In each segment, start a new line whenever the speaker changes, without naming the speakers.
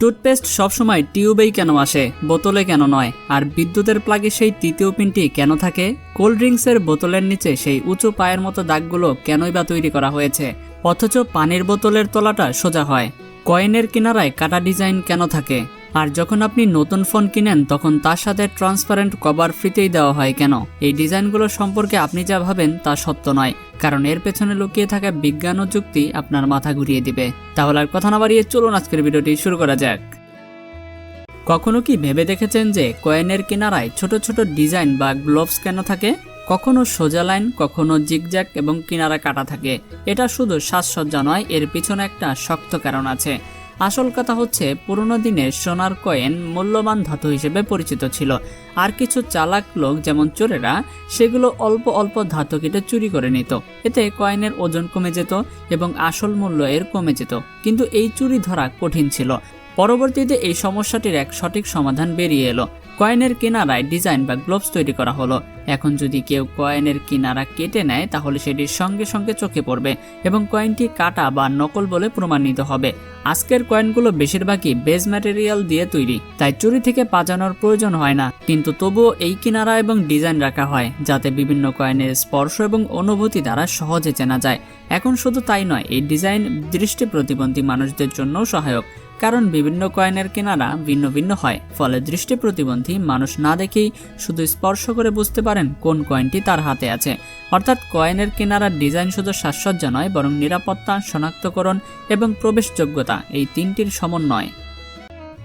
Toothpaste সবসময় টিউবেই কেন আসে, বোতলে কেন নয়? আর বিদ্যুতের প্লাগে সেই তৃতীয় পিনটি কেন থাকে? কোল্ড ড্রিঙ্কসের বোতলের নিচে সেই উঁচু পায়ের মতো দাগগুলো কেনই বা তৈরি করা হয়েছে? অথচ পানির বোতলের তলাটা সোজা হয়। কয়েনের কিনারায় কাটা ডিজাইন কেন থাকে? আর যখন আপনি নতুন ফোন কিনেন, তখন তার সাথে ট্রান্সপারেন্ট কভার ফ্রিতেই দেওয়া হয় কেন? এই ডিজাইনগুলো সম্পর্কে আপনি যা ভাবেন তা সত্য নয়। কারণ এর পেছনে লুকিয়ে থাকা বিজ্ঞান ও যুক্তি আপনার মাথা ঘুরিয়ে দিবে। তাহলে আর কথা না বাড়িয়ে চলুন আজকের ভিডিওটি শুরু করা যাক। কখনো কি ভেবে দেখেছেন যে কয়েনের কিনারায় ছোট ছোট ডিজাইন বা গ্লোভস কেন থাকে? কখনো সোজা লাইন, কখনো জিগজ্যাক এবং কিনারা কাটা থাকে। এটা শুধু সাজসজ্জা নয়, এর পিছনে একটা শক্ত কারণ আছে। আসল কথা হচ্ছে, পুরনো দিনে সোনার কয়েন মূল্যবান ধাতু হিসেবে পরিচিত ছিল। আর কিছু চালাক লোক, যেমন চোরেরা, সেগুলো অল্প অল্প ধাতু কেটে চুরি করে নিত। এতে কয়েনের ওজন কমে যেত এবং আসল মূল্য এর কমে যেত। কিন্তু এই চুরি ধরা কঠিন ছিল। পরবর্তীতে এই সমস্যাটির এক সঠিক সমাধান বেরিয়ে এলো। কয়েনের কিনারায় ডিজাইন বা গ্লোভস তৈরি করা হলো। এখন যদি কেউ কয়েনের কিনারা কেটে নেয়, তাহলে সেটির সঙ্গে সঙ্গে চোখে পড়বে এবং কয়েনটি কাটা বা নকল বলে প্রমাণিত হবে। আজকের কয়েনগুলো বেশিরভাগই বেজ ম্যাটেরিয়াল দিয়ে তৈরি, তাই চুরি থেকে পাজানোর প্রয়োজন হয় না। কিন্তু তবুও এই কিনারা এবং ডিজাইন রাখা হয়, যাতে বিভিন্ন কয়েনের স্পর্শ এবং অনুভূতি দ্বারা সহজে চেনা যায়। এখন শুধু তাই নয়, এই ডিজাইন দৃষ্টি প্রতিবন্ধী মানুষদের জন্যও সহায়ক। কারণ বিভিন্ন কয়েনের কেনারা ভিন্ন ভিন্ন হয়, ফলে দৃষ্টি প্রতিবন্ধী মানুষ না দেখেই শুধু স্পর্শ করে বুঝতে পারেন কোন কয়েনটি তার হাতে আছে। অর্থাৎ কয়েনের কেনারার ডিজাইন শুধু সাজসজ্জা নয়, বরং নিরাপত্তা, শনাক্তকরণ এবং প্রবেশযোগ্যতা এই তিনটির সমন্বয়।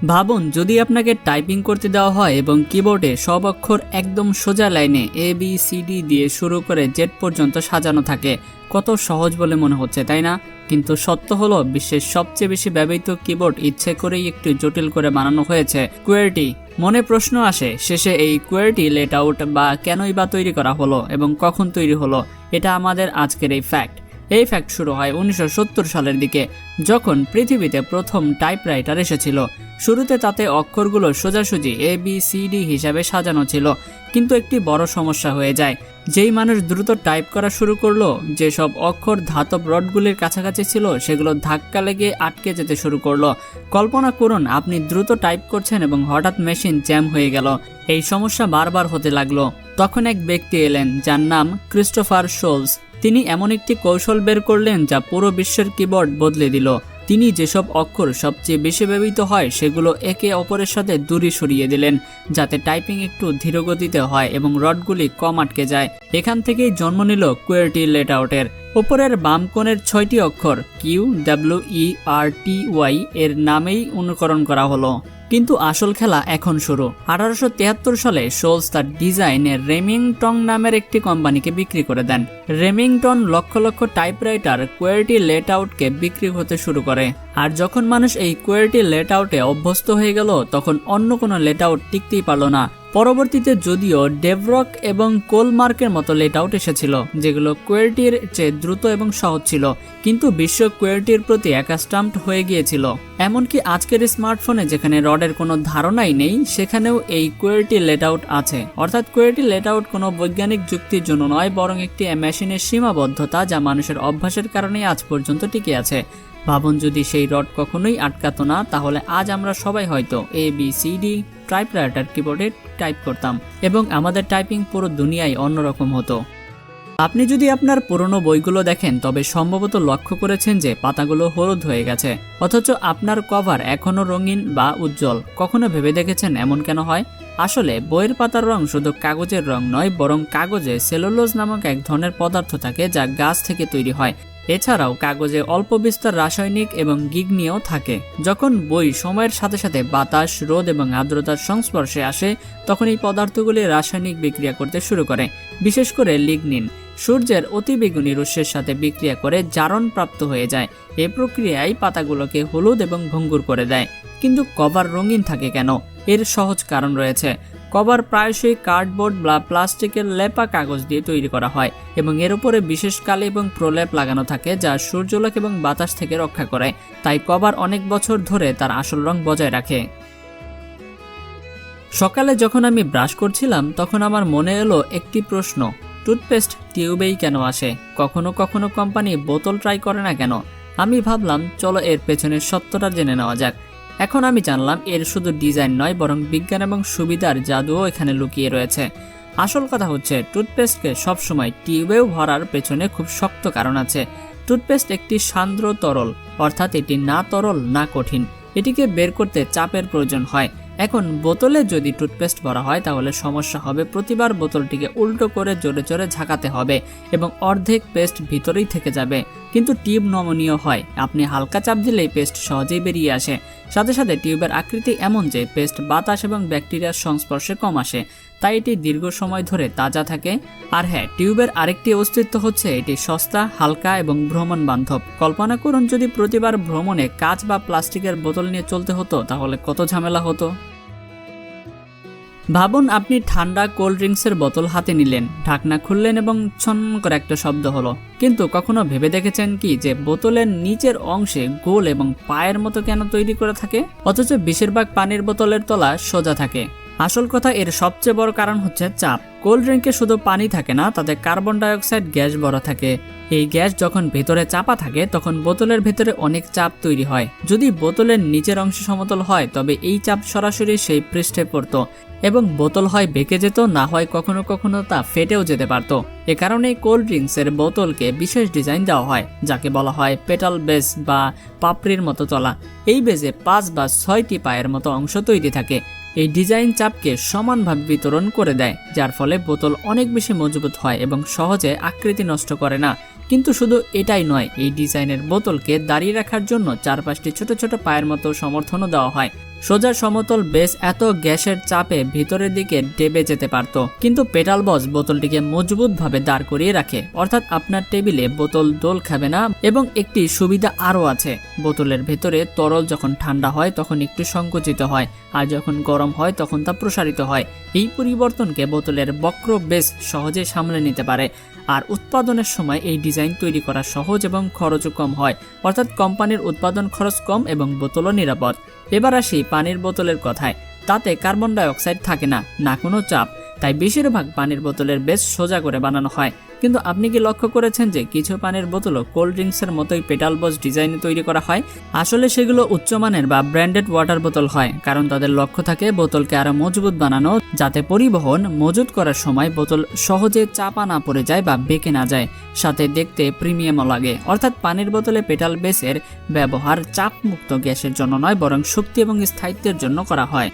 ভাবুন, যদি আপনাকে টাইপিং করতে দেওয়া হয় এবং কিবোর্ডে সব অক্ষর একদম সোজা লাইনে এ বি সি ডি দিয়ে শুরু করে জেড পর্যন্ত সাজানো থাকে, কত সহজ বলে মনে হচ্ছে, তাই না? কিন্তু সত্য হলো, বিশ্বের সবচেয়ে বেশি ব্যবহৃত কিবোর্ড ইচ্ছে করেই একটু জটিল করে বানানো হয়েছে। কুয়ারটি, মনে প্রশ্ন আসে, শেষে এই কুয়ারটি লেট আউট বা কেনই বা তৈরি করা হলো এবং কখন তৈরি হলো, এটা আমাদের আজকের এই ফ্যাক্ট এই ফ্যাক্ট শুরু হয় উনিশশো সত্তর সালের দিকে, যখন পৃথিবীতে প্রথম টাইপরাইটার এসেছিল। শুরুতে তাতে অক্ষরগুলো সোজাসুজি এ বি সি ডি হিসাবে সাজানো ছিল, কিন্তু একটি বড় সমস্যা হয়ে যায়। যেই মানুষ দ্রুত টাইপ করা শুরু করল, যেসব অক্ষর ধাতব রডগুলির কাছাকাছি ছিল, সেগুলো ধাক্কা লেগে আটকে যেতে শুরু করল। কল্পনা করুন, আপনি দ্রুত টাইপ করছেন এবং হঠাৎ মেশিন জ্যাম হয়ে গেল। এই সমস্যা বারবার হতে লাগল। তখন এক ব্যক্তি এলেন, যার নাম ক্রিস্টোফার শোলস তিনি এমন একটি কৌশল বের করলেন যা পুরো বিশ্বের কিবোর্ড বদলে দিল। তিনি যেসব অক্ষর সবচেয়ে বেশি ব্যবহৃত হয়, সেগুলো একে অপরের সাথে দূরে সরিয়ে দিলেন, যাতে টাইপিং একটু ধীরগতিতে হয় এবং রডগুলি কম আটকে যায়। এখান থেকেই জন্ম নিল কোয়ারটি লেট আউটের ওপরের বাম কোণের ছয়টি অক্ষর Q, W, E, R, T, Y এর নামেই অনুকরণ করা হলো। কিন্তু আসল খেলা এখন শুরু। আঠারোশো তিয়াত্তর সালে সোলস তার ডিজাইনের রেমিংটন নামের একটি কোম্পানিকে বিক্রি করে দেন। Remington lakh lakh typewriter কোয়ারিটি late আউটকে বিক্রি হতে শুরু করে। আর যখন মানুষ এই কোয়ারিটি লেট আউটে অভ্যস্ত হয়ে গেল, তখন অন্য কোনো লেট আউট টিকতেই পারল না। পরবর্তীতে যদিও ডেভরক এবং কোলমার্কের মতো লেট আউট এসেছিল, যেগুলো কোয়ারিটির চেয়ে দ্রুত এবং সহজ ছিল, কিন্তু বিশ্ব কোয়ারিটির প্রতি একাস্টাম্পড হয়ে গিয়েছিল। এমনকি আজকের স্মার্টফোনে যেখানে রডের কোনো ধারণাই নেই, সেখানেও এই কোয়ারিটি লেট আউট আছে। অর্থাৎ কোয়ারিটি লেট আউট কোনো বৈজ্ঞানিক যুক্তির জন্য নয়, বরং একটি মেশিনের সীমাবদ্ধতা যা মানুষের অভ্যাসের কারণেই আজ পর্যন্ত টিকে আছে। ভাবুন যদি সেই রড কখনোই আটকাতো না, তাহলে আজ আমরা সবাই হয়তো A B C D typewriter কিবোর্ডে টাইপ করতাম এবং আমাদের টাইপিং পুরো দুনিয়ায় অন্যরকম হতো। আপনি যদি আপনার পুরনো বইগুলো দেখেন, তবে সম্ভবত লক্ষ্য করেছেন যে পাতাগুলো হলুদ হয়ে গেছে। অথচ আপনার কভার এখনও রঙিন বা উজ্জ্বল। কখনো ভেবে দেখেছেন এমন কেন হয়? আসলে বইয়ের পাতার রং শুধু কাগজের রং নয়, বরং কাগজে সেলুলোজ নামক এক ধরনের পদার্থ থাকে যা গাছ থেকে তৈরি হয়। এছাড়াও কাগজে অল্প বিস্তর রাসায়নিক এবং গিগনিও থাকে। যখন বই সময়ের সাথে সাথে বাতাস, রোদ এবং আর্দ্রতার সংস্পর্শে আসে, তখন এই পদার্থগুলি রাসায়নিক বিক্রিয়া করতে শুরু করে, বিশেষ করে লিগনিন। সূর্যের অতিবেগুনি রশ্মির সাথে বিক্রিয়া করে জারণ প্রাপ্ত হয়ে যায়। এই প্রক্রিয়ায় পাতাগুলোকে হলুদ এবং ভঙ্গুর করে দেয়। কিন্তু কভার রঙিন থাকে কেন? এর সহজ কারণ রয়েছে। কভার প্রায়শই কার্ডবোর্ড বা প্লাস্টিকের লেপা কাগজ দিয়ে তৈরি করা হয় এবং এর উপরে বিশেষ কালি এবং প্রলেপ লাগানো থাকে যা সূর্যলোক এবং বাতাস থেকে রক্ষা করে। তাই কভার অনেক বছর ধরে তার আসল রং বজায় রাখে। সকালে যখন আমি ব্রাশ করছিলাম, তখন আমার মনে এলো একটি প্রশ্ন, টুথপেস্ট টিউবেই কেন আসে? কখনো কখনো কোম্পানি বোতল ট্রাই করে না কেন? আমি ভাবলাম, চলো এর পেছনের সত্যটা জেনে নেওয়া যাক। এখন আমি জানলাম এর শুধু ডিজাইন নয়, বরং বিজ্ঞান এবং সুবিধার জাদুও এখানে লুকিয়ে রয়েছে। আসল কথা হচ্ছে, টুথপেস্টকে সবসময় টিউবেও ভরার পেছনে খুব শক্ত কারণ আছে। টুথপেস্ট একটি সান্দ্র তরল, অর্থাৎ এটি না তরল, না কঠিন। এটিকে বের করতে চাপের প্রয়োজন হয়। এখন বোতলে যদি টুথপেস্ট ভরা হয়, তাহলে সমস্যা হবে। প্রতিবার বোতলটিকে উল্টো করে জোরে জোরে ঝাঁকাতে হবে এবং অর্ধেক পেস্ট ভিতরেই থেকে যাবে। কিন্তু টিউব নমনীয় হয়। আপনি হালকা চাপ দিলেই পেস্ট সহজেই বেরিয়ে আসে। সাথে সাথে টিউবের আকৃতি এমন যে, পেস্ট বাতাস এবং ব্যাকটেরিয়ার সংস্পর্শে কম আসে। তাই এটি দীর্ঘ সময় ধরে তাজা থাকে। আর হ্যাঁ টিউবের আরেকটি অস্তিত্ব হচ্ছে এটি সস্তা, হালকা এবং ভ্রমণ বান্ধব কল্পনা করুন, যদি প্রতিবার ভ্রমণে কাঁচ বা প্লাস্টিকের বোতল নিয়ে চলতে হতো, তাহলে কত ঝামেলা হতো? ভাবুন, আপনি ঠান্ডা কোল্ড ড্রিঙ্কসের বোতল হাতে নিলেন, ঢাকনা খুললেন এবং ছন করে একটা শব্দ হলো। কিন্তু কখনো ভেবে দেখেছেন কি যে বোতলের নিচের অংশে গোল এবং পায়ের মতো কেন তৈরি করে থাকে? অথচ বেশিরভাগ পানির বোতলের তলা সোজা থাকে। আসল কথা, এর সবচেয়ে বড় কারণ হচ্ছে চাপ। কোল্ড ড্রিঙ্কে শুধু পানি থাকে না, তাতে কার্বন ডাইঅক্সাইড গ্যাস ভরা থাকে। এই গ্যাস যখন ভেতরে চাপা থাকে, তখন বোতলের ভেতরে অনেক চাপ তৈরি হয়। যদি বোতলের নিচের অংশ সমতল হয়, তবে এই চাপ সরাসরি সেই পৃষ্ঠে পড়তো এবং বোতল হয় বেঁকে যেত, না হয় কখনো কখনো তা ফেটেও যেতে পারত। এ কারণে কোল্ড ড্রিঙ্কসের বোতলকে বিশেষ ডিজাইন দেওয়া হয়, যাকে বলা হয় পেটাল বেস বা পাপড়ির মতো তলা। এই বেজে পাঁচ বা ছয়টি পায়ের মতো অংশ তৈরি থাকে। এই ডিজাইন চাপকে সমানভাবে বিতরণ করে দেয়, যার ফলে বোতল অনেক বেশি মজবুত হয় এবং সহজে আকৃতি নষ্ট করে না। কিন্তু শুধু এটাই নয়, এই ডিজাইনের বোতলকে দাঁড়িয়ে রাখার জন্য চারপাশটি ছোট ছোট পায়ের মতো সমর্থনও দেওয়া হয়। সোজা সমতল বেশ এত গ্যাসের চাপে ভিতরের দিকে ডেবে যেতে পারত, কিন্তু পেটাল বস বোতলটিকে মজবুতভাবে দাঁড় করিয়ে রাখে। অর্থাৎ আপনার টেবিলে বোতল দোল খাবে না, এবং একটি সুবিধা আরও আছে। বোতলের ভেতরে তরল যখন ঠান্ডা হয়, তখন একটু সংকুচিত হয়, আর যখন গরম হয়, তখন তা প্রসারিত হয়। এই পরিবর্তনকে বোতলের বক্র বেশ সহজে সামলে নিতে পারে, আর উৎপাদনের সময় এই ডিজাইন তৈরি করা সহজ এবং খরচও কম হয়। অর্থাৎ কোম্পানির উৎপাদন খরচ কম এবং বোতলও নিরাপদ। এবার আসি পানির বোতলের কথায়। তাতে কার্বন ডাইঅক্সাইড থাকে না না কোনো চাপ। তাই বেশিরভাগ পানির বোতলের বেশ সোজা করে বানানো হয়। কিন্তু আপনি কি লক্ষ্য করেছেন যে কিছু পানির বোতলও কোল্ড ড্রিঙ্কসের মতোই পেটাল বস ডিজাইনে তৈরি করা হয়? আসলে সেগুলো উচ্চমানের বা ব্র্যান্ডেড ওয়াটার বোতল হয়, কারণ তাদের লক্ষ্য থাকে বোতলকে আরও মজবুত বানানো, যাতে পরিবহন মজুত করার সময় বোতল সহজে চাপা না পড়ে যায় বা বেঁকে না যায়, সাথে দেখতে প্রিমিয়ামও লাগে। অর্থাৎ পানির বোতলে পেটাল বেসের ব্যবহার চাপমুক্ত গ্যাসের জন্য নয়, বরং শক্তি এবং স্থায়িত্বের জন্য করা হয়।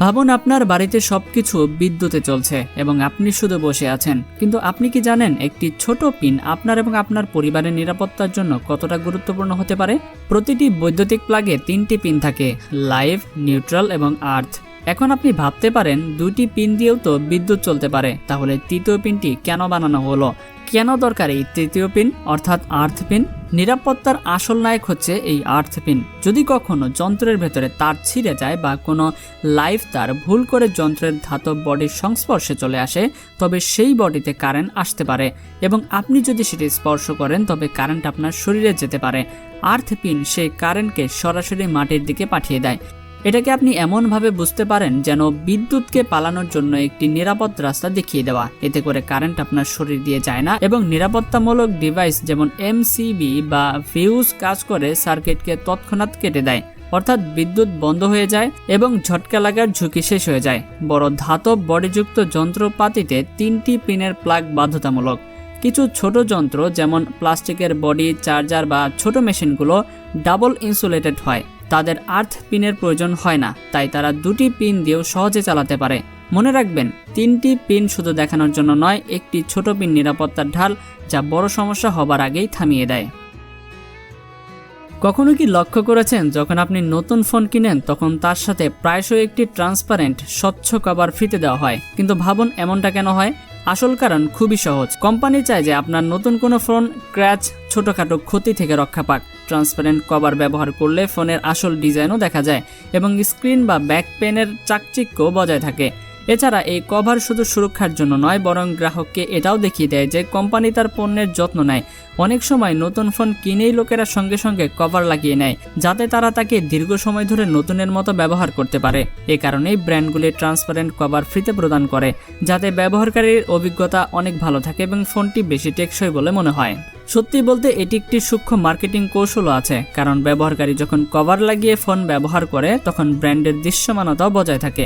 ভাবুন আপনার বাড়িতে সবকিছু বিদ্যুতে চলছে এবং আপনি শুধু বসে আছেন। কিন্তু আপনি কি জানেন একটি ছোট পিন আপনার এবং আপনার পরিবারের নিরাপত্তার জন্য কতটা গুরুত্বপূর্ণ হতে পারে? প্রতিটি বৈদ্যুতিক প্লাগে তিনটি পিন থাকে, লাইভ, নিউট্রাল এবং আর্থ। এখন আপনি ভাবতে পারেন দুটি পিন দিয়েও তো বিদ্যুৎ চলতে পারে। তাহলে তৃতীয় পিনটি কেন বানানো হলো? কেন দরকার এই তৃতীয় পিন, অর্থাৎ আর্থ পিন? নিরাপত্তার আসল নায়ক হচ্ছে এই আর্থ পিন। যদি কখনো যন্ত্রের ভেতরে তার ছিঁড়ে যায় বা কোনো লাইভ তার ভুল করে যন্ত্রের ধাতব বডির সংস্পর্শে চলে আসে, তবে সেই বডিতে কারেন্ট আসতে পারে। এবং আপনি যদি সেটি স্পর্শ করেন, তবে কারেন্ট আপনার শরীরে যেতে পারে। আর্থ পিন সেই কারেন্টকে সরাসরি মাটির দিকে পাঠিয়ে দেয়। এটাকে আপনি এমনভাবে বুঝতে পারেন যেন বিদ্যুৎকে পালানোর জন্য একটি নিরাপদ রাস্তা দেখিয়ে দেওয়া। এতে করে কারেন্ট আপনার শরীর দিয়ে যায় না এবং নিরাপত্তামূলক ডিভাইস যেমন এমসিবি বা ফিউজ কাজ করে সার্কিটকে তৎক্ষণাৎ কেটে দেয়। অর্থাৎ বিদ্যুৎ বন্ধ হয়ে যায় এবং ঝটকা লাগার ঝুঁকি শেষ হয়ে যায়। বড় ধাতব বডিযুক্ত যন্ত্রপাতিতে তিনটি পিনের প্লাগ বাধ্যতামূলক। কিছু ছোট যন্ত্র যেমন প্লাস্টিকের বডি, চার্জার বা ছোট মেশিনগুলো ডাবল ইনসুলেটেড হয়। তাদের আর্থ পিনের প্রয়োজন হয় না, তাই তারা দুটি পিন দিয়েও সহজে চালাতে পারে। মনে রাখবেন, তিনটি পিন শুধু দেখানোর জন্য নয়, একটি ছোট পিন নিরাপত্তার ঢাল যা বড় সমস্যা হবার আগেই থামিয়ে দেয়। কখনো কি লক্ষ্য করেছেন, যখন আপনি নতুন ফোন কিনেন, তখন তার সাথে প্রায়শই একটি ট্রান্সপারেন্ট, স্বচ্ছ কভার ফ্রিতে দেওয়া হয়? কিন্তু ভাবুন, এমনটা কেন হয়? আসল কারণ খুবই সহজ। কোম্পানি চায় যে আপনার নতুন কোনো ফোন ক্র্যাচ, ছোটোখাটো ক্ষতি থেকে রক্ষা পাক। ট্রান্সপারেন্ট কভার ব্যবহার করলে ফোনের আসল ডিজাইনও দেখা যায় এবং স্ক্রিন বা ব্যাক পেনের চাকচিক্য বজায় থাকে। এছাড়া এই কভার শুধু সুরক্ষার জন্য নয়, বরং গ্রাহককে এটাও দেখিয়ে দেয় যে কোম্পানি তার পণ্যের যত্ন নেয়। অনেক সময় নতুন ফোন কিনেই লোকেরা সঙ্গে সঙ্গে কভার লাগিয়ে নেয়, যাতে তারা তাকে দীর্ঘ সময় ধরে নতুনের মতো ব্যবহার করতে পারে। এ কারণেই ব্র্যান্ডগুলি ট্রান্সপারেন্ট কভার ফ্রিতে প্রদান করে, যাতে ব্যবহারকারীর অভিজ্ঞতা অনেক ভালো থাকে এবং ফোনটি বেশি টেকসই বলে মনে হয়। সত্যি বলতে, এটি একটি সূক্ষ্ম মার্কেটিং কৌশলও আছে, কারণ ব্যবহারকারী যখন কভার লাগিয়ে ফোন ব্যবহার করে, তখন ব্র্যান্ডের দৃশ্যমানতাও বজায় থাকে।